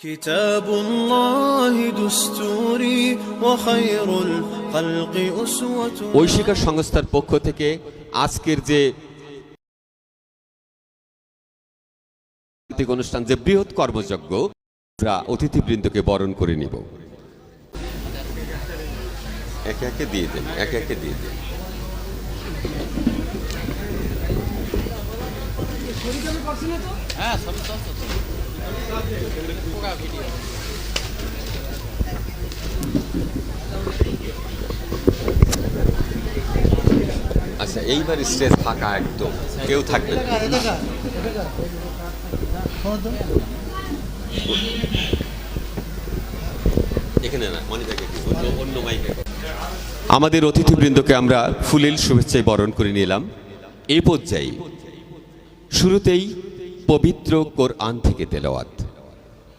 كتاب الله دستوري وخير الخلق أسوة ঐশিকা সংস্থার পক্ষ থেকে আজকের যে সাংস্কৃতিক অনুষ্ঠান যে বৃহৎ কর্মযজ্ঞ আমরা অতিথিবৃন্দকে বরণ করে নিব একে একে দিয়ে দেন একে একে দিয়ে দেন আচ্ছা এইবার স্টেজ ফাঁকা একদম। কেউ থাকবে এখানে না অনেক জায়গায় অন্য- আমাদের অতিথিবৃন্দকে আমরা ফুলেল শুভেচ্ছায় বরণ করে নিলাম। এ পর্যায়ে শুরুতেই পবিত্র কোরআন থেকে তেলাওয়াত।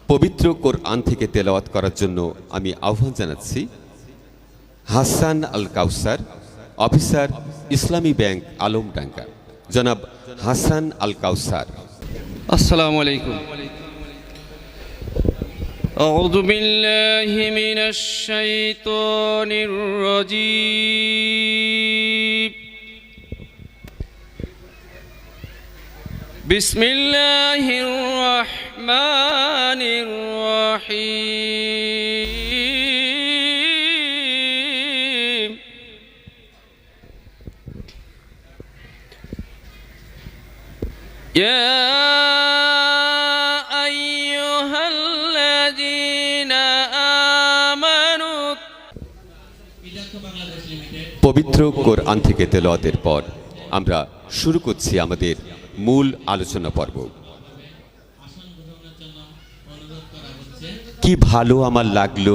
পবিত্র কোরআন থেকে তেলাওয়াত করার জন্য আমি আহ্বান জানাচ্ছি হাসান আল কাউসার অফিসার ইসলামী ব্যাংক আলমডাঙ্গা জনাব হাসান আল কাউসার السلام عليكم أعوذ بالله من الشيطان الرجيم بسم الله الرحمن الرحيم يا أيها الذين آمنوا পবিত্র কোরআন থেকে তেলাওয়াতের পর আমরা শুরু করছি আমাদের মূল আলোচনা পর্ব। কি ভালো আমার লাগল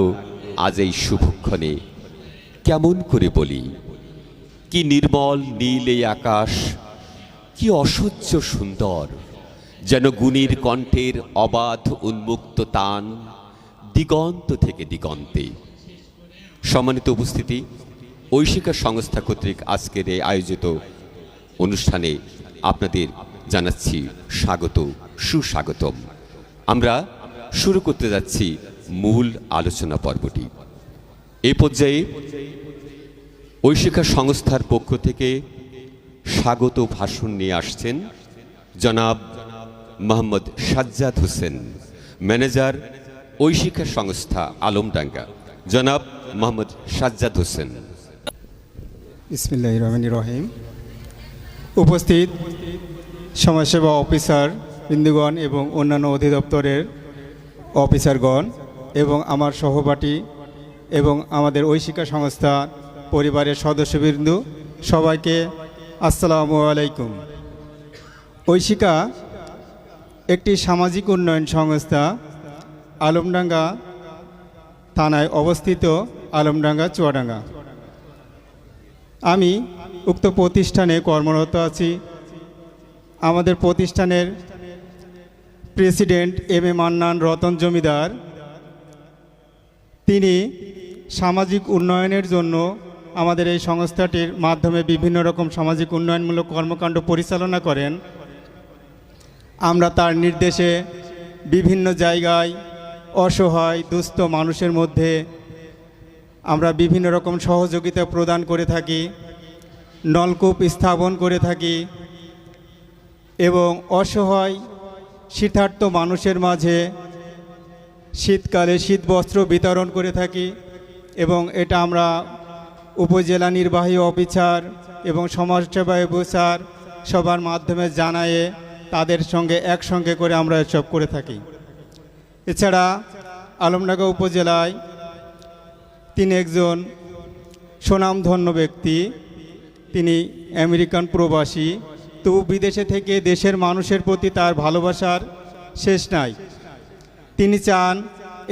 আজ এই শুভক্ষণে, কেমন করে বলি? কি নির্মল নীল এই আকাশ, কি অসহ্য সুন্দর, যেন গুণীর কণ্ঠের অবাধ উন্মুক্ত তান দিগন্ত থেকে দিগন্তে। সম্মানিত উপস্থিতি, ঐশিকা সংস্থা কর্তৃক আজকের এই আয়োজিত অনুষ্ঠানে আপনাদের জানাচ্ছি স্বাগত, সুস্বাগতম। আমরা শুরু করতে যাচ্ছি মূল আলোচনা পর্বটি। এই পর্যায়ে ঐশিকা সংস্থার পক্ষ থেকে স্বাগত ভাষণ নিয়ে আসছেন জনাব মোহাম্মদ সাজ্জাদ হোসেন, ম্যানেজার ঐশিকা সংস্থা, আলমডাঙ্গা। জনাব মোহাম্মদ সাজ্জাদ হোসেন। ইসমিল্লাহ রহমান রহিম। উপস্থিত সমাজসেবা অফিসার বিন্দুগণ এবং অন্যান্য অধিদপ্তরের অফিসারগণ এবং আমার সহপাঠী এবং আমাদের ঐশিকা সংস্থা পরিবারের সদস্যবৃন্দ সবাইকে আসসালামু আলাইকুম। ঐশিকা একটি সামাজিক উন্নয়ন সংস্থা আলমডাঙ্গা থানায় অবস্থিত আলমডাঙ্গা, চুয়াডাঙ্গা। আমি উক্ত প্রতিষ্ঠানে কর্মরত আছি। আমাদের প্রতিষ্ঠানের president M A Mannan Ratan Zamindar, তিনি সামাজিক উন্নয়নের জন্য আমাদের এই সংস্থাটির মাধ্যমে বিভিন্ন রকম সামাজিক উন্নয়নমূলক কর্মকাণ্ড পরিচালনা করেন। আমরা তার নির্দেশে বিভিন্ন জায়গায় অসহায়, দুস্থ মানুষের মধ্যে আমরা বিভিন্ন রকম সহযোগিতা প্রদান করে থাকি, নলকূপ স্থাপন করে থাকি এবং অসহায়, শীতার্থ মানুষের মাঝে শীতকালে শীতবস্ত্র বিতরণ করে থাকি এবং এটা আমরা উপজেলা নির্বাহী অফিসার এবং সমাজসেবা অফিসার সবার মাধ্যমে জানায়ে তাদের সঙ্গে একসঙ্গে করে আমরা এসব করে থাকি। এছাড়া আলমডাঙ্গা উপজেলায় তিনি একজন সুনামধন্য ব্যক্তি। তিনি আমেরিকান প্রবাসী। তবু বিদেশে থেকে দেশের মানুষের প্রতি তার ভালোবাসার শেষ নাই। তিনি চান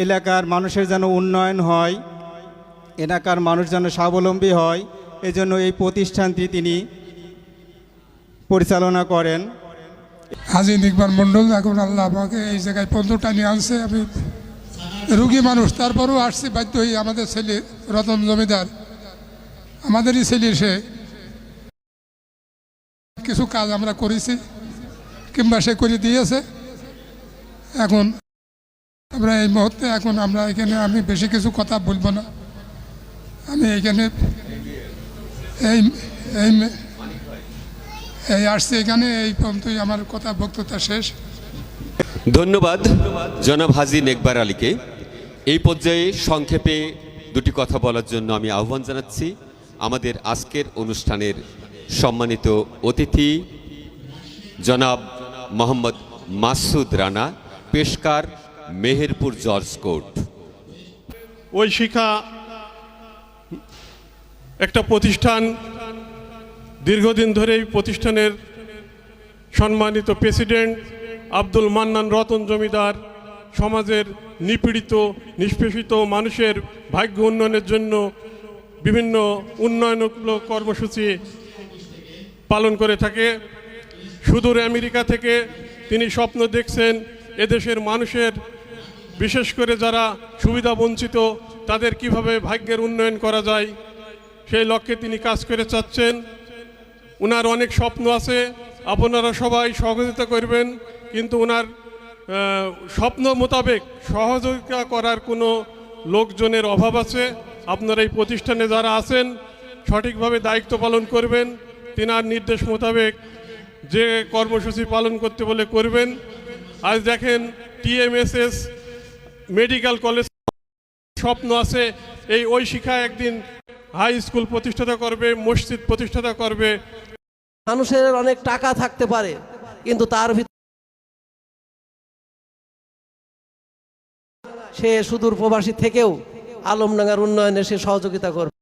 এলাকার মানুষের যেন উন্নয়ন হয়, এলাকার মানুষ যেন স্বাবলম্বী হয়, এজন্য এই প্রতিষ্ঠানটি তিনি পরিচালনা করেন। হাজি নিকবার মণ্ডল, এখন আল্লাহ আমাকে এই জায়গায় পনেরোটা নিয়ে আনছে। আমি রুগী মানুষ, তারপরেও আসছি, বাধ্য হয়ে আমাদের ছেলে রতন জমিদার, আমাদেরই ছেলে সে। কিছু কাজ আমরা করেছি, কিংবা সে করে দিয়েছে। এখন আমরা এই মুহূর্তে এখন আমরা এখানে, আমি বেশি কিছু কথা বলব না। আমি এখানে এই এই আসছি এখানে, এই পর্যন্তই আমার কথা বক্তৃতা শেষ। ধন্যবাদ জনাব হাজি নেকবার আলীকে। এই পর্যায়ে সংক্ষেপে দুটি কথা বলার জন্য আমি আহ্বান জানাচ্ছি। আমাদের আজকের অনুষ্ঠানের সম্মানিত অতিথি, জনাব মোহাম্মদ মাসুদ রানা, পেশকার মেহেরপুর জর্জ কোর্ট। ওই শিক্ষা একটা প্রতিষ্ঠান দীর্ঘদিন ধরেই প্রতিষ্ঠানের সম্মানিত প্রেসিডেন্ট আব্দুল মান্নান রতন জমিদার সমাজের নিপীড়িত, নিষ্পেষিত মানুষের ভাগ্য উন্নয়নের জন্য বিভিন্ন উন্নয়নমূলক কর্মসূচি পালন করে থাকে। সুদূর আমেরিকা থেকে তিনি স্বপ্ন দেখছেন এদেশের মানুষের, বিশেষ করে যারা সুবিধা বঞ্চিত, তাদের কীভাবে ভাগ্যের উন্নয়ন করা যায়, সেই লক্ষ্যে তিনি কাজ করে চাচ্ছেন ওনার অনেক স্বপ্ন আছে, আপনারা সবাই সহযোগিতা করবেন, কিন্তু ওনার স্বপ্ন মোতাবেক সহযোগিতা করার কোনো লোকজনের অভাব আছে। আপনারা এই প্রতিষ্ঠানে যারা আছেন, সঠিকভাবে দায়িত্ব পালন করবেন। তিনার নির্দেশ মোতাবেক যে কর্মসূচি পালন করতে বলে করবেন। আজ দেখেন টিএমএসএস মেডিকেল কলেজ স্বপ্ন আছে, এই ওই শিক্ষা একদিন হাই স্কুল প্রতিষ্ঠাতা করবে, মসজিদ প্রতিষ্ঠাতা করবে। মানুষের অনেক টাকা থাকতে পারে, কিন্তু তার ভিতর সে সুদূর প্রবাসী থেকেও আলমডাঙ্গার উন্নয়নে সে সহযোগিতা করবে।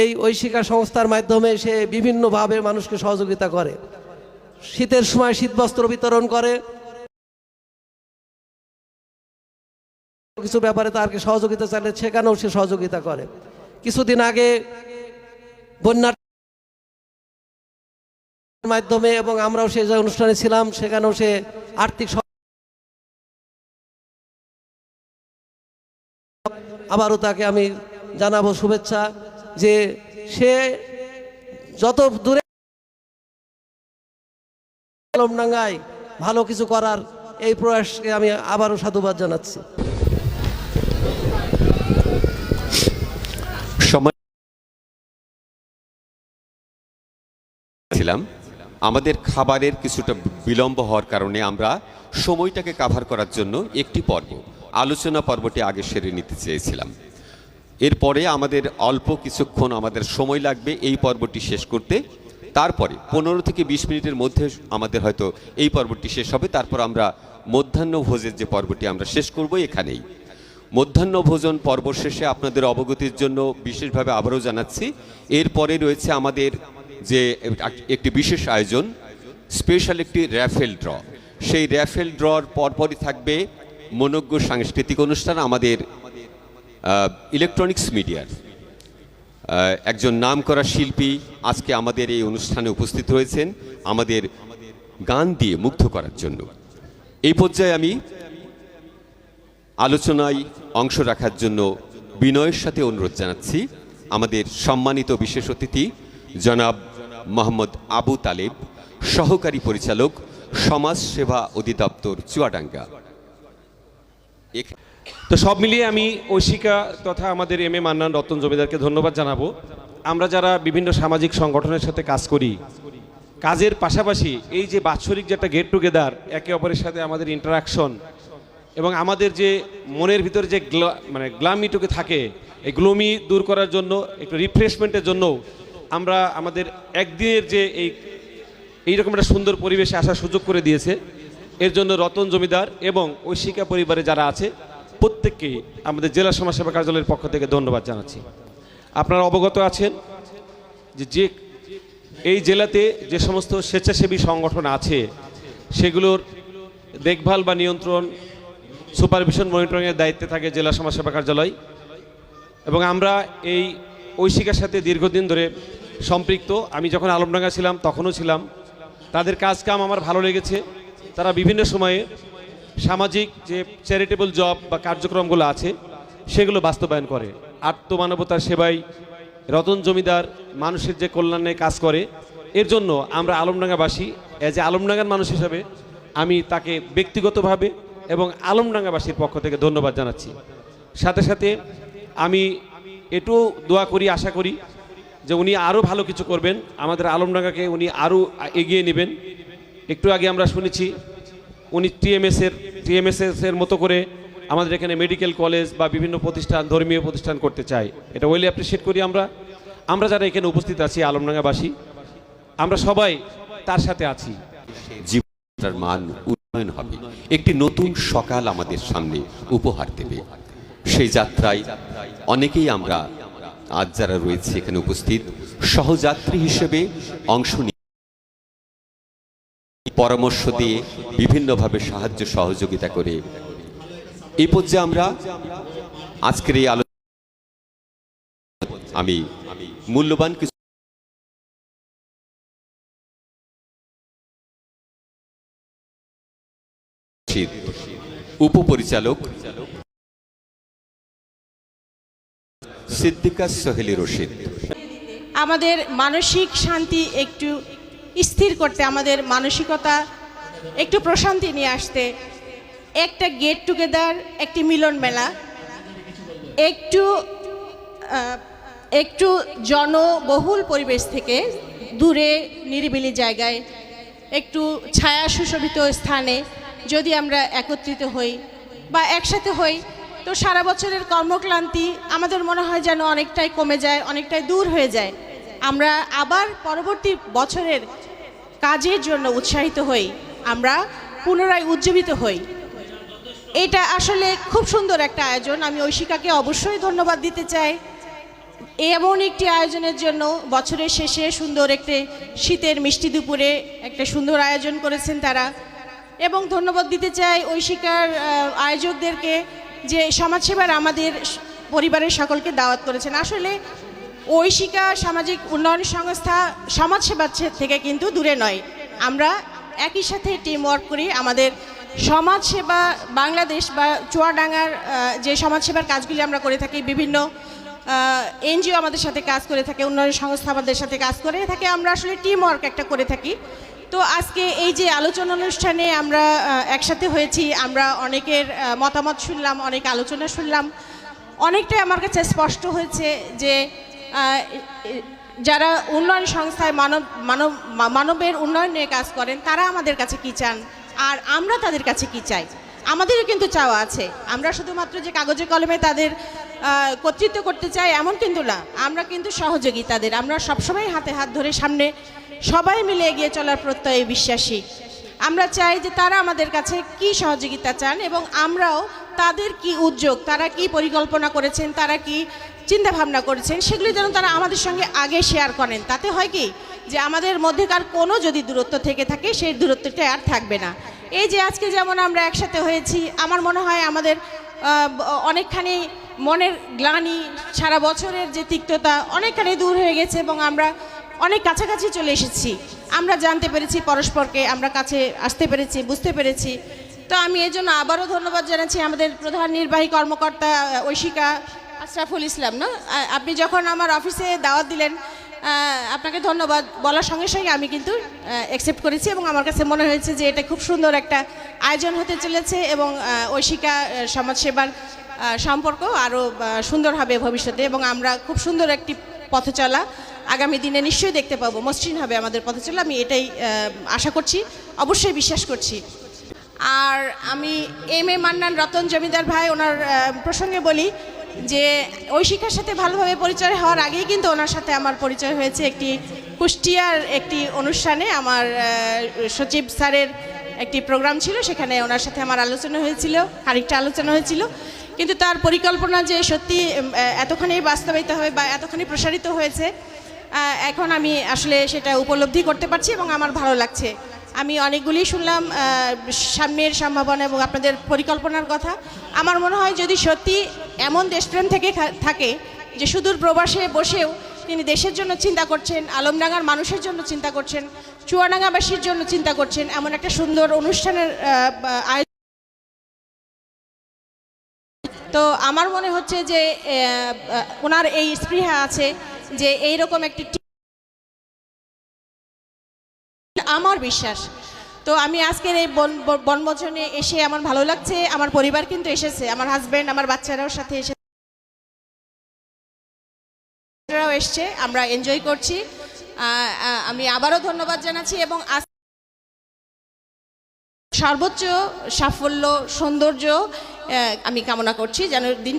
এই ঐশিকা সংস্থার মাধ্যমে সে বিভিন্নভাবে মানুষকে সহযোগিতা করে। শীতের সময় শীতবস্ত্র বিতরণ করে। কিছু ব্যাপারে তারকে সহযোগিতা চাইলে সেখানেও সে সহযোগিতা করে। কিছুদিন আগে বন্যার মাধ্যমে এবং আমরাও সে যে অনুষ্ঠানে ছিলাম, সেখানেও সে আর্থিক আবারও তাকে আমি জানাব শুভেচ্ছা। যে সে যত দূরে আলমডাঙ্গায় ভালো কিছু করার এই প্রয়াসকে আমি আবারও সাধুবাদ জানাচ্ছি। সময় ছিলাম। আমাদের খাবারের কিছুটা বিলম্ব হওয়ার কারণে আমরা সময়টাকে কাভার করার জন্য একটি পর্ব, আলোচনা পর্বটি আগে সেরে নিতে চেয়েছিলাম। এরপরে আমাদের অল্প কিছুক্ষণ আমাদের সময় লাগবে এই পর্বটি শেষ করতে। তারপরে পনেরো থেকে বিশ মিনিটের মধ্যে আমাদের হয়তো এই পর্বটি শেষ হবে। তারপর আমরা মধ্যাহ্ন ভোজের যে পর্বটি আমরা শেষ করব এখানেই। মধ্যাহ্ন ভোজন পর্ব শেষে আপনাদের অবগতির জন্য বিশেষভাবে আবারও জানাচ্ছি। এরপরে রয়েছে আমাদের যে একটি বিশেষ আয়োজন, স্পেশাল একটি র্যাফেল ড্র। সেই র্যাফেল ড্রর পরপরই থাকবে মনজ্ঞ সাংস্কৃতিক অনুষ্ঠান। আমাদের ইলেকট্রনিক্স মিডিয়ার একজন নামকরা শিল্পী আজকে আমাদের এই অনুষ্ঠানে উপস্থিত হয়েছেন আমাদের গান দিয়ে মুগ্ধ করার জন্য। এই পর্যায়ে আমি আলোচনায় অংশ রাখার জন্য বিনয়ের সাথে অনুরোধ জানাচ্ছি। আমাদের সম্মানিত বিশেষ অতিথি জনাব মোহাম্মদ আবু তালেব, সহকারী পরিচালক, সমাজ সেবা অধিদপ্তর চুয়াডাঙ্গা। তো সব মিলিয়ে আমি ঐশিকা তথা আমাদের এম এ মান্নান রতন জমিদারকে ধন্যবাদ জানাব। আমরা যারা বিভিন্ন সামাজিক সংগঠনের সাথে কাজ করি, কাজের পাশাপাশি এই যে বাৎসরিক যে একটা গেট টুগেদার একে অপরের সাথে আমাদের ইন্টারাকশন এবং আমাদের যে মনের ভিতরে যে মানে গ্লামিটুকু থাকে, এই গ্লোমি দূর করার জন্য, একটু রিফ্রেশমেন্টের জন্য আমরা আমাদের একদিনের যে এই, এইরকম একটা সুন্দর পরিবেশে আসার সুযোগ করে দিয়েছে। এর জন্য রতন জমিদার এবং ঐশিকা পরিবারে যারা আছে প্রত্যেককে আমাদের জেলা সমাজসেবা কার্যালয়ের পক্ষ থেকে ধন্যবাদ জানাচ্ছি। আপনারা অবগত আছেন যে যে এই জেলাতে যে সমস্ত স্বেচ্ছাসেবী সংগঠন আছে, সেগুলোর দেখভাল বা নিয়ন্ত্রণ, সুপারভিশন মনিটরিংয়ের দায়িত্বে থাকে জেলা সমাজসেবা কার্যালয় এবং আমরা এই ঐশিকার সাথে দীর্ঘদিন ধরে সম্পৃক্ত। আমি যখন আলমডাঙ্গা ছিলাম, তখনও ছিলাম। তাদের কাজ কাম আমার ভালো লেগেছে। তারা বিভিন্ন সময়ে সামাজিক যে চ্যারিটেবল জব বা কার্যক্রমগুলো আছে, সেগুলো বাস্তবায়ন করে। আত্মমানবতার সেবায় রতন জমিদার মানুষের যে কল্যাণে কাজ করে, এর জন্য আমরা আলমডাঙ্গাবাসী এজ এ আলমডাঙ্গার মানুষ হিসাবে আমি তাকে ব্যক্তিগতভাবে এবং আলমডাঙ্গাবাসীর পক্ষ থেকে ধন্যবাদ জানাচ্ছি। সাথে সাথে আমি এটু দোয়া করি, আশা করি যে উনি আরও ভালো কিছু করবেন। আমাদের আলমডাঙ্গাকে উনি আরও এগিয়ে নেবেন। একটু আগে আমরা শুনেছি উনি টিএমএসের টিএমএসএস এর মতো করে আমাদের এখানে মেডিকেল কলেজ বা বিভিন্ন প্রতিষ্ঠান, ধর্মীয় প্রতিষ্ঠান করতে চাই এটা ওয়েলি অ্যাপ্রিসিয়েট করি আমরা। আমরা যারা এখানে উপস্থিত আছি, আলমডাঙ্গাবাসী, আমরা সবাই তার সাথে আছি। জীবনটার মান উন্নয়ন হবে। একটি নতুন সকাল আমাদের সামনে উপহার দেবে। সেই যাত্রায় অনেকেই আমরা, আজ যারা রয়েছে এখানে উপস্থিত, সহযাত্রী হিসেবে অংশ নিয়ে পরামর্শ দিয়ে বিভিন্নভাবে সাহায্য সহযোগিতা করে। এই পর্যায়ে আমরা আজকের এই আলোচনা আমি মূল্যবান কিছু উপপরিচালক সিদ্দিকা সোহেলি রশিদ। আমাদের মানসিক শান্তি একটু স্থির করতে আমাদের মানসিকতা, একটু প্রশান্তি নিয়ে আসতে। একটা গেট টুগেদার একটি মিলন মেলা। একটু একটু জনবহুল পরিবেশ থেকে দূরে, নিরিবিলি জায়গায়, একটু ছায়া সুশোভিত স্থানে যদি আমরা একত্রিত হই বা একসাথে হই, তো সারা বছরের কর্মক্লান্তি আমাদের মনে হয় যেন অনেকটাই কমে যায়, অনেকটাই দূর হয়ে যায়। আমরা আবার পরবর্তী বছরের কাজের জন্য উৎসাহিত হই, আমরা পুনরায় উজ্জীবিত হই। এটা আসলে খুব সুন্দর একটা আয়োজন। আমি ঐশিকাকে অবশ্যই ধন্যবাদ দিতে চাই। এমন একটি আয়োজনের জন্য বছরের শেষে সুন্দর একটি শীতের মিষ্টি দুপুরে একটা সুন্দর আয়োজন করেছেন তারা। এবং ধন্যবাদ দিতে চাই ঐশিকার আয়োজকদেরকে যে সমাজসেবার আমাদের পরিবারের সকলকে দাওয়াত করেছেন। আসলে ঐশিকা সামাজিক উন্নয়ন সংস্থা সমাজসেবার থেকে কিন্তু দূরে নয়। আমরা একই সাথে টিম ওয়ার্ক করি। আমাদের সমাজসেবা বাংলাদেশ বা চুয়াডাঙ্গার যে সমাজসেবার কাজগুলি আমরা করে থাকি, বিভিন্ন এনজিও আমাদের সাথে কাজ করে থাকে, উন্নয়ন সংস্থা আমাদের সাথে কাজ করে থাকে। আমরা আসলে টিম ওয়ার্ক একটা করে থাকি। তো আজকে এই যে আলোচনা অনুষ্ঠানে আমরা একসাথে হয়েছি, আমরা অনেকের মতামত শুনলাম, অনেক আলোচনা শুনলাম। অনেকটাই আমার কাছে স্পষ্ট হয়েছে যে যারা উন্নয়ন সংস্থায় মানব মানব মানবের উন্নয়ন নিয়ে কাজ করেন, তারা আমাদের কাছে কি চান? আর আমরা তাদের কাছে কি চাই? আমাদেরও কিন্তু চাওয়া আছে। আমরা শুধুমাত্র যে কাগজে কলমে তাদের কর্তৃত্ব করতে চাই, এমন কিন্তু না। আমরা কিন্তু সহযোগী তাদের। আমরা সবসময় হাতে হাত ধরে সামনে সবাই মিলে এগিয়ে চলার প্রত্যয়ে বিশ্বাসী। আমরা চাই যে তারা আমাদের কাছে কি সহযোগিতা চান এবং আমরাও তাদের কি উদ্যোগ, তারা কি পরিকল্পনা করেছেন, তারা কি চিন্তা ভাবনা করেছেন, সেগুলি যেন তারা আমাদের সঙ্গে আগে শেয়ার করেন। তাতে হয় কি? যে আমাদের মধ্যেকার কোনো যদি দূরত্ব থেকে থাকে, সেই দূরত্বটা আর থাকবে না। এই যে আজকে যেমন আমরা একসাথে হয়েছি, আমার মনে হয় আমাদের অনেকখানি মনের গ্লানি সারা বছরের যে তিক্ততা, অনেকখানি দূর হয়ে গেছে এবং আমরা অনেক কাছাকাছি চলে এসেছি। আমরা জানতে পেরেছি পরস্পরকে, আমরা কাছে আসতে পেরেছি, বুঝতে পেরেছি। তো আমি এই জন্য আবারও ধন্যবাদ জানাচ্ছি আমাদের প্রধান নির্বাহী কর্মকর্তা ঐশিকা আশরাফুল ইসলাম, না? আপনি যখন আমার অফিসে দাওয়াত দিলেন আপনাকে ধন্যবাদ। বলার সঙ্গে সঙ্গে আমি কিন্তু অ্যাকসেপ্ট করেছি এবং আমার কাছে মনে হয়েছে যে এটা খুব সুন্দর একটা আয়োজন হতে চলেছে এবং ঐশিকা সমাজসেবার সম্পর্ক আরও সুন্দর হবে ভবিষ্যতে এবং আমরা খুব সুন্দর একটি পথ চলা আগামী দিনে নিশ্চয়ই দেখতে পাবো। মসৃণ হবে আমাদের পথ চলা আমি এটাই আশা করছি, অবশ্যই বিশ্বাস করছি। আর আমি এম এ মান্নান রতন জমিদার ভাই, ওনার প্রসঙ্গে বলি যে ঐশিকার সাথে ভালোভাবে পরিচয় হওয়ার আগেই কিন্তু ওনার সাথে আমার পরিচয় হয়েছে একটি কুষ্টিয়ার একটি অনুষ্ঠানে। আমার সচিব স্যারের একটি প্রোগ্রাম ছিল, সেখানে ওনার সাথে আমার আলোচনা হয়েছিল, খানিকটা আলোচনা হয়েছিল। কিন্তু তার পরিকল্পনা যে সত্যি এতখানি বাস্তবায়িত হবে বা এতখানি প্রসারিত হয়েছে এখন আমি আসলে সেটা উপলব্ধি করতে পারছি এবং আমার ভালো লাগছে। আমি অনেকগুলি শুনলাম সামনের সম্ভাবনা এবং আপনাদের পরিকল্পনার কথা। আমার মনে হয় যদি সত্যি এমন দেশপ্রেম থেকে থাকে যে সুদূর প্রবাসে বসেও তিনি দেশের জন্য চিন্তা করছেন, আলমডাঙ্গার মানুষের জন্য চিন্তা করছেন, চুয়াডাঙ্গাবাসীর জন্য চিন্তা করছেন, এমন একটা সুন্দর অনুষ্ঠানের আয়োজন তো আমার মনে হচ্ছে যে ওনার এই স্পৃহা আছে যে এইরকম একটি আমার বিশ্বাস। তো আমি আজকের এই বন, বন- বনভোজনে এসে আমার ভালো লাগছে, আমার পরিবার কিন্তু এসেছে, আমার হাজব্যান্ড আমার বাচ্চারাও সাথে এসে এসছে, আমরা এনজয় করছি। আমি আবারও ধন্যবাদ জানাচ্ছি এবং আজ সর্বোচ্চ সাফল্য, সৌন্দর্য আমি কামনা করছি যেন দিন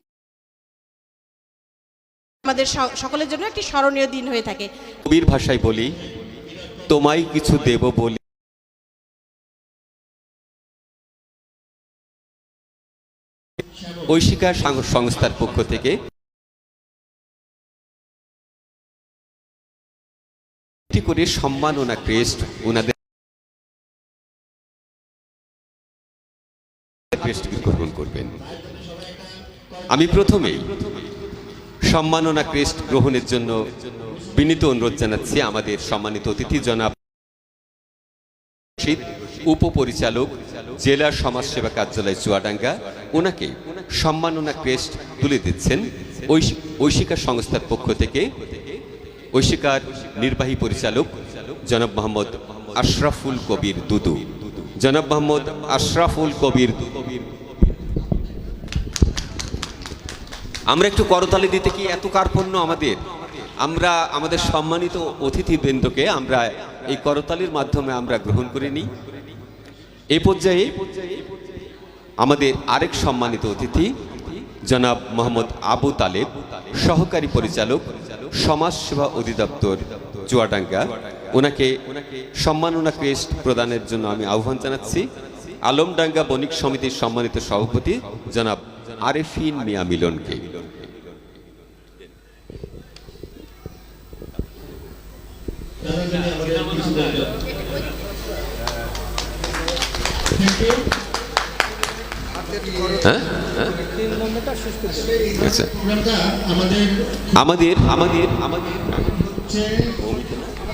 আমাদের সকলের জন্য একটি স্মরণীয় দিন হয়ে থাকে। কবির ভাষায় বলি তোমায় কিছু দেব বলি। ঐশিকা সংস্থার পক্ষ থেকে করে সম্মাননা ক্রেস্ট ওনাদের গ্রহণ করবেন। আমি প্রথমেই সম্মাননা ক্রেস্ট গ্রহণের জন্য বিনীত অনুরোধ জানাচ্ছি আমাদের সম্মানিত অতিথি জনাব উপপরিচালক, জেলা সমাজসেবা কার্যালয় চুয়াডাঙ্গা। ওনাকে সম্মাননা ক্রেস্ট তুলে দিচ্ছেন। ঐশী- ঐশিকা সংস্থার পক্ষ থেকে ঐশিকার নির্বাহী পরিচালক জনাব মোহাম্মদ আশরাফুল কবির দুদু। জনাব মোহাম্মদ আশরাফুল কবির আমরা একটু করতালি দিতে কি এত কার্পণ্য আমাদের? আমরা আমাদের সম্মানিত অতিথিবৃন্দকে আমরা এই করতালির মাধ্যমে আমরা গ্রহণ করে নিই। এই পর্যায়ে আমাদের আরেক সম্মানিত অতিথি, জনাব মোহাম্মদ আবু তালেব, সহকারী পরিচালক সমাজসেবা অধিদপ্তর, চুয়াডাঙ্গা। ওনাকে সম্মাননা ক্রেস্ট প্রদানের জন্য আমি আহ্বান জানাচ্ছি। আলমডাঙ্গা বণিক সমিতির সম্মানিত সভাপতি, জনাব আরেফিন মিয়া মিলনকে।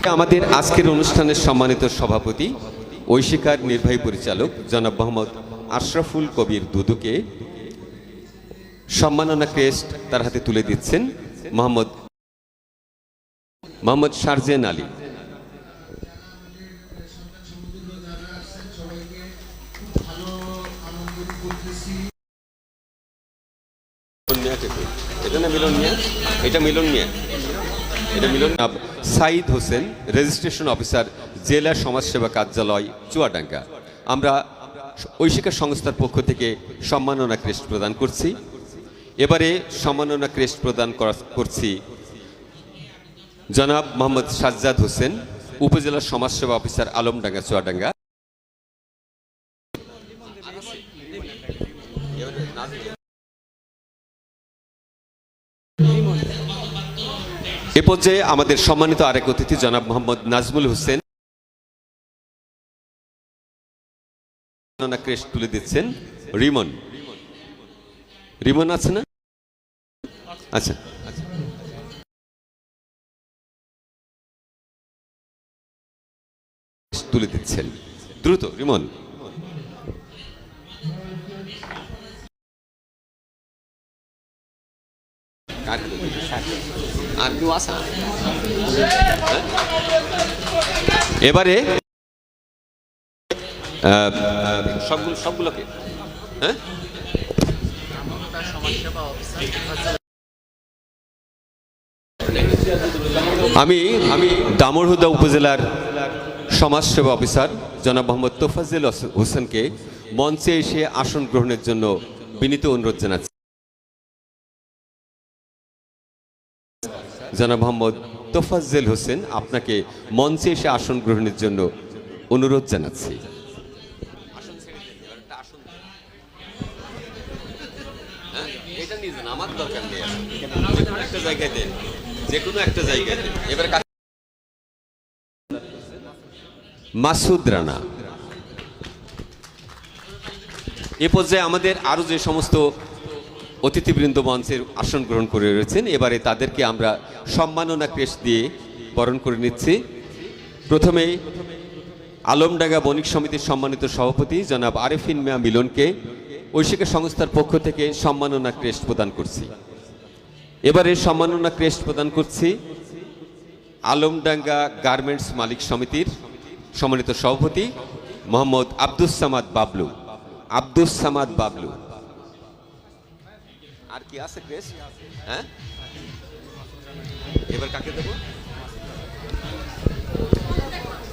আমাদের আজকের অনুষ্ঠানের সম্মানিত সভাপতি, ঐশিকার নির্বাহী পরিচালক জনাব মোহাম্মদ আশরাফুল কবির দুদুকে সম্মাননা ক্রেস্ট তার হাতে তুলে দিচ্ছেন মোহাম্মদ মোহাম্মদ শারজেন আলী। এটা এটা সাইদ হোসেন, রেজিস্ট্রেশন অফিসার, জেলা সমাজসেবা কার্যালয়, চুয়াডাঙ্গা। আমরা ঐশিকা সংস্থার পক্ষ থেকে সম্মাননা ক্রেস্ট প্রদান করছি। এবারে সম্মাননা ক্রেস্ট প্রদান করা- করছি জনাব মোহাম্মদ সাজ্জাদ হোসেন, উপজেলা সমাজসেবা অফিসার আলমডাঙ্গা, চুয়াডাঙ্গা। এ পর্যায়ে আমাদের সম্মানিত আরেক অতিথি, জনাব মোহাম্মদ নাজমুল হোসেন। ক্রেস্ট তুলে দিচ্ছেন। রিমন। রিমন আছে না? আচ্ছা। তুলে দিচ্ছেন। দ্রুত রিমন। এবারে সবগুলো সবগুলোকে। হ্যাঁ আমি আমি দামরহুদা উপজেলার সমাজসেবা অফিসার জনাব মোহাম্মদ তোফাজ্জেল হোসেনকে মঞ্চে এসে আসন গ্রহণের জন্য বিনীত অনুরোধ জানাচ্ছি। জনাব মোহাম্মদ তোফাজ্জেল হোসেন আপনাকে মঞ্চে এসে আসন গ্রহণের জন্য অনুরোধ জানাচ্ছি। আমার দরকার নেই। একটা যে কোনো একটা জায়গায় দেন। এবার কাকে- মাসুদ রানা। এ পর্যায়ে আমাদের আরও যে সমস্ত অতিথিবৃন্দ মঞ্চের আসন গ্রহণ করে রয়েছেন, এবারে তাদেরকে আমরা সম্মাননা ক্রেশ দিয়ে বরণ করে নিচ্ছি। প্রথমে আলমডাঙ্গা বণিক সমিতির সম্মানিত সভাপতি জনাব আরেফিন মিয়া মিলনকে ঐশিকা সংস্থার পক্ষ থেকে সম্মাননা ক্রেস্ট প্রদান করছি। এবারে সম্মাননা ক্রেস্ট প্রদান করছি আলমডাঙ্গা গার্মেন্টস মালিক সমিতির সম্মানিত সভাপতি মোহাম্মদ আব্দুস সামাদ বাবলু। আব্দুস সামাদ বাবলু। আর কি আছে ক্রেস্ট হ্যাঁ? এবার কাকে দেবো?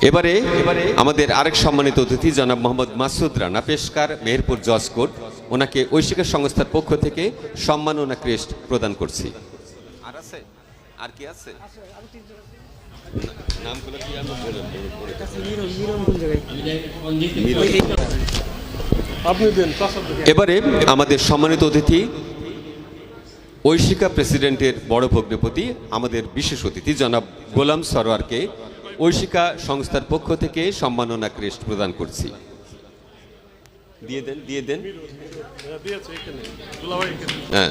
এবারে এবারে আমাদের আরেক সম্মানিত অতিথি জনাব মোহাম্মদ মাসুদ রানা পেশকার, মেহেরপুর জজকোট ওনাকে ঐশিকা সংস্থার পক্ষ থেকে সম্মাননা ক্রেস্ট প্রদান করছি। আর আছে? আর কি আছে? এবারে আমাদের সম্মানিত অতিথি ঐশিকা প্রেসিডেন্টের বড় ভগ্নপতি আমাদের বিশেষ অতিথি জনাব গোলাম সরোয়ারকে ঐশিকা সংস্থার পক্ষ থেকে সম্মাননা ক্রেস্ট প্রদান করছি। দিয়ে দেন দিয়ে দেন। হ্যাঁ,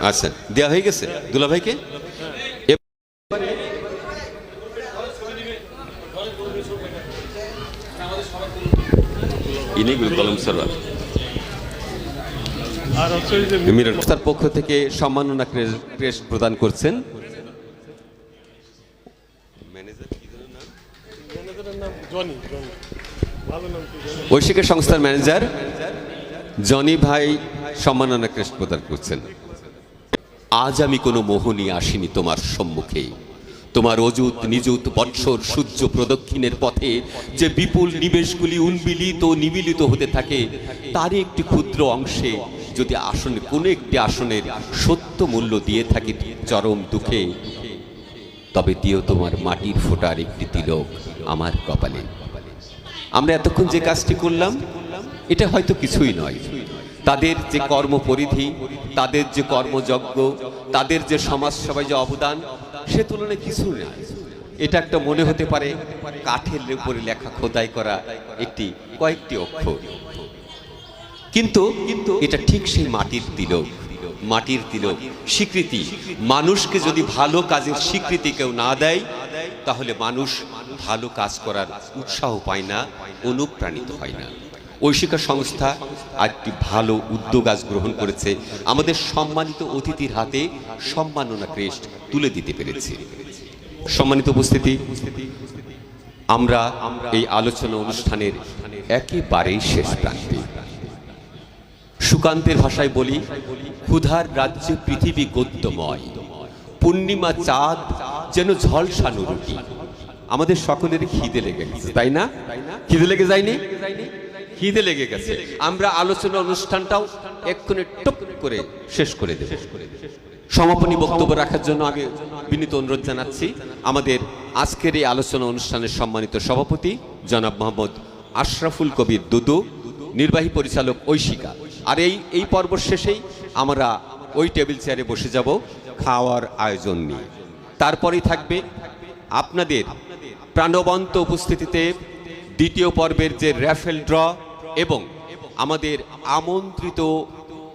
আচ্ছা। দেওয়া হয়ে গেছে? দুলাভাইকে? এবারে ইনি যে মিরর তার পক্ষ থেকে সম্মাননা ক্রেস্ট প্রদান করছেন। ঐশিকা সংস্থার ম্যানেজার জনি ভাই সম্মাননা ক্রেস্ট প্রদান করছেন। আজ আমি কোনো মোহ নিয়ে আসিনি তোমার সম্মুখে তোমার অযুত, নিযুত, বৎসর, সূর্য প্রদক্ষিণের পথে যে বিপুল নিবেশগুলি উন্মিলিত নিমিলিত হতে থাকে তারই একটি ক্ষুদ্র অংশে যদি আসনে, কোনো একটি আসনের সত্য মূল্য দিয়ে থাকি চরম দুঃখে, তবে দিও তোমার মাটির ফোটার একটি তিলক আমার কপালে। আমরা এতক্ষণ যে কাজটি করলাম, এটা হয়তো কিছুই নয়। তাদের যে কর্মপরিধি, তাদের যে কর্মযজ্ঞ, তাদের যে সমাজ সবাই যে অবদান সে তুলনায় কিছু নেই এটা একটা মনে হতে পারে কাঠের উপরে লেখা খোদাই করা একটি কয়েকটি অক্ষর। কিন্তু কিন্তু এটা ঠিক সেই মাটির তিলক। মাটির তিলক, স্বীকৃতি। মানুষকে যদি ভালো কাজের স্বীকৃতি কেউ না দেয়, তাহলে মানুষ ভালো কাজ করার উৎসাহ পায় না, অনুপ্রাণিত হয় না। ঐশিকা সংস্থা একটি ভালো উদ্যোগ আজ গ্রহণ করেছে। আমাদের সম্মানিত অতিথির হাতে সম্মাননা ক্রেস্ট তুলে দিতে পেরেছে। সম্মানিত উপস্থিতি, আমরা এই আলোচনা অনুষ্ঠানের একেবারেই শেষ প্রান্তে। সুকান্তের ভাষায় বলি, ক্ষুধার রাজ্যে পৃথিবী গদ্যময়। পূর্ণিমা চাঁদ যেন ঝলসানো আমাদের সকলের খিদে লেগে গেছে, তাই না? খিদে লেগে যায়নি? খিদে লেগে গেছে। আমরা আলোচনা অনুষ্ঠানটাও এক্ষুনি টপ করে শেষ করে দেব। সমাপনী বক্তব্য রাখার জন্য আমি বিনীত অনুরোধ জানাচ্ছি। আমাদের আজকের এই আলোচনা অনুষ্ঠানের সম্মানিত সভাপতি জনাব মোহাম্মদ আশরাফুল কবির দুদু, নির্বাহী পরিচালক ঐশিকা। আর এই এই পর্ব শেষেই আমরা ওই টেবিল চেয়ারে বসে যাব খাওয়ার আয়োজন নিয়ে। তারপরেই থাকবে আপনাদের প্রাণবন্ত উপস্থিতিতে দ্বিতীয় পর্বের যে র্যাফেল ড্র এবং আমাদের আমন্ত্রিত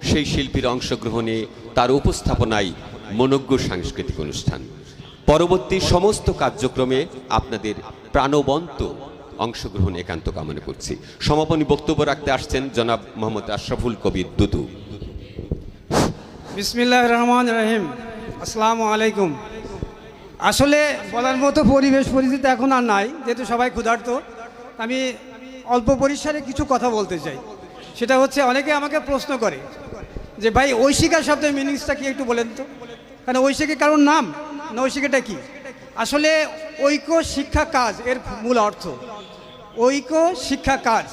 সেই শিল্পীর অংশগ্রহণে তার উপস্থাপনায় মনজ্ঞ সাংস্কৃতিক অনুষ্ঠান। পরবর্তী সমস্ত কার্যক্রমে আপনাদের প্রাণবন্ত অংশগ্রহণ একান্ত কামনা করছি। সমাপনী বক্তব্য রাখতে আসছেন জনাব মোহাম্মদ আশরাফুল কবির দুদু। বিসমিল্লাহ রহমান রহিম। আসসালামু আলাইকুম। আসলে বলার মতো পরিবেশ পরিস্থিতি এখন আর নাই, যেহেতু সবাই ক্ষুধার্ত। আমি অল্প পরিসরে কিছু কথা বলতে চাই। সেটা হচ্ছে অনেকে আমাকে প্রশ্ন করে যে, ভাই ঐশিকা শব্দের মিনিংসটা কি একটু বলেন তো? কারণ ঐশিকা কারোর নাম? না, ঐশিকাটা কি? আসলে ঐক্য, শিক্ষা, কাজ এর মূল অর্থ। ঐক্য, শিক্ষা, কাজ।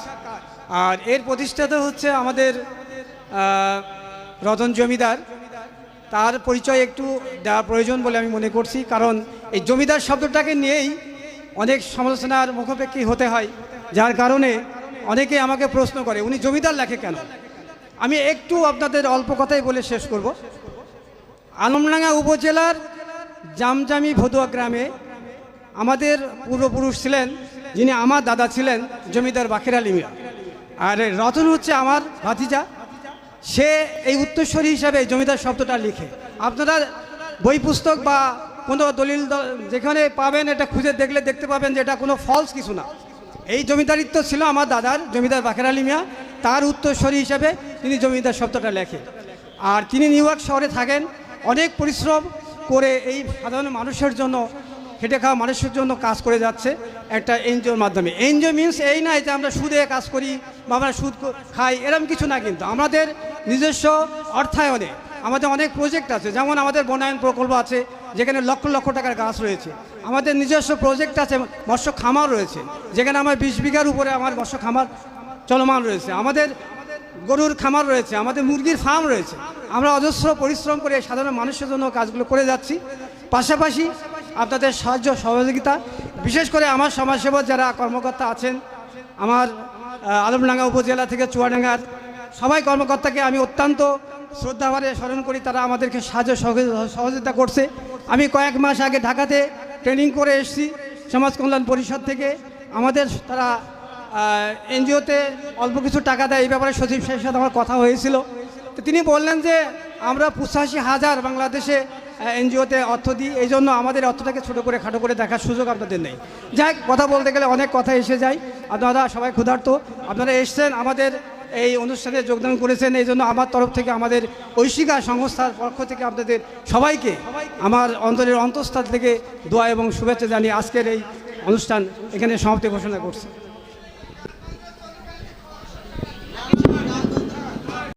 আর এর প্রতিষ্ঠাতা হচ্ছে আমাদের রতন জমিদার। তার পরিচয় একটু দেওয়া প্রয়োজন বলে আমি মনে করছি। কারণ এই জমিদার শব্দটাকে নিয়েই অনেক সমালোচনার মুখোপেক্ষী হতে হয়। যার কারণে অনেকে আমাকে প্রশ্ন করে, উনি জমিদার লেখে কেন? আমি একটু আপনাদের অল্প কথাই বলে শেষ করব। আলমডাঙ্গা উপজেলার জামজামি ভদুয়া গ্রামে আমাদের পূর্বপুরুষ ছিলেন, যিনি আমার দাদা ছিলেন, জমিদার বাকের আলী মিয়া। আর রতন হচ্ছে আমার ভাতিজা। সে এই উত্তরস্বরী হিসাবে জমিদার শব্দটা লিখে। আপনারা বই পুস্তক বা কোনো দলিল যেখানে পাবেন, এটা খুঁজে দেখলে দেখতে পাবেন যে এটা কোনো ফলস কিছু না। এই জমিদারিত্ব ছিল আমার দাদার, জমিদার বাকের আলী মিয়া। তার উত্তরস্বরী হিসাবে তিনি জমিদার শব্দটা লেখে আর তিনি নিউ ইয়র্ক শহরে থাকেন। অনেক পরিশ্রম করে এই সাধারণ মানুষের জন্য, খেটে খাওয়া মানুষের জন্য কাজ করে যাচ্ছে একটা এনজিওর মাধ্যমে। এনজিও মিনস এই নয় যে আমরা সুদে কাজ করি বা আমরা সুদ খাই এরকম কিছু না কিন্তু। আমাদের নিজস্ব অর্থায়নে আমাদের অনেক প্রজেক্ট আছে। যেমন আমাদের বনায়ন প্রকল্প আছে, যেখানে লক্ষ লক্ষ টাকার গাছ রয়েছে। আমাদের নিজস্ব প্রজেক্ট আছে, মৎস্য খামার রয়েছে, যেখানে আমার বিশ বিঘার উপরে আমার মৎস্য খামার চলমান রয়েছে। আমাদের গরুর খামার রয়েছে, আমাদের মুরগির ফার্ম রয়েছে। আমরা অজস্র পরিশ্রম করে সাধারণ মানুষের জন্য কাজগুলো করে যাচ্ছি। পাশাপাশি আপনাদের সাহায্য, সহযোগিতা, বিশেষ করে আমার সমাজসেবক যারা কর্মকর্তা আছেন, আমার আলমডাঙ্গা উপজেলা থেকে চুয়াডাঙ্গার সবাই কর্মকর্তাকে আমি অত্যন্ত শ্রদ্ধাভারে স্মরণ করি, তারা আমাদেরকে সাহায্য সহযোগি- সহযোগিতা করছে। আমি কয়েক মাস আগে ঢাকাতে ট্রেনিং করে এসেছি সমাজ কল্যাণ পরিষদ থেকে। আমাদের তারা এনজিওতে অল্প কিছু টাকা দেয়, এই ব্যাপারে সচিব সাহেবের সাথে আমার কথা হয়েছিল। তো তিনি বললেন যে, আমরা পঁচাশি হাজার বাংলাদেশে এনজিওতে অর্থ দিই, এই জন্য আমাদের অর্থটাকে ছোটো করে খাটো করে দেখার সুযোগ আপনাদের নেই। যাই কথা বলতে গেলে অনেক কথা এসে যায়। আপনারা সবাই ক্ষুধার্ত। আপনারা এসছেন আমাদের এই অনুষ্ঠানে যোগদান করেছেন। এই জন্য আমার তরফ থেকে আমাদের ঐশিকা সংস্থার পক্ষ থেকে আপনাদের সবাইকে আমার অন্তরের অন্তঃস্থা থেকে দোয়া এবং শুভেচ্ছা জানিয়ে আজকের এই অনুষ্ঠান এখানে সমাপ্তি ঘোষণা করছি।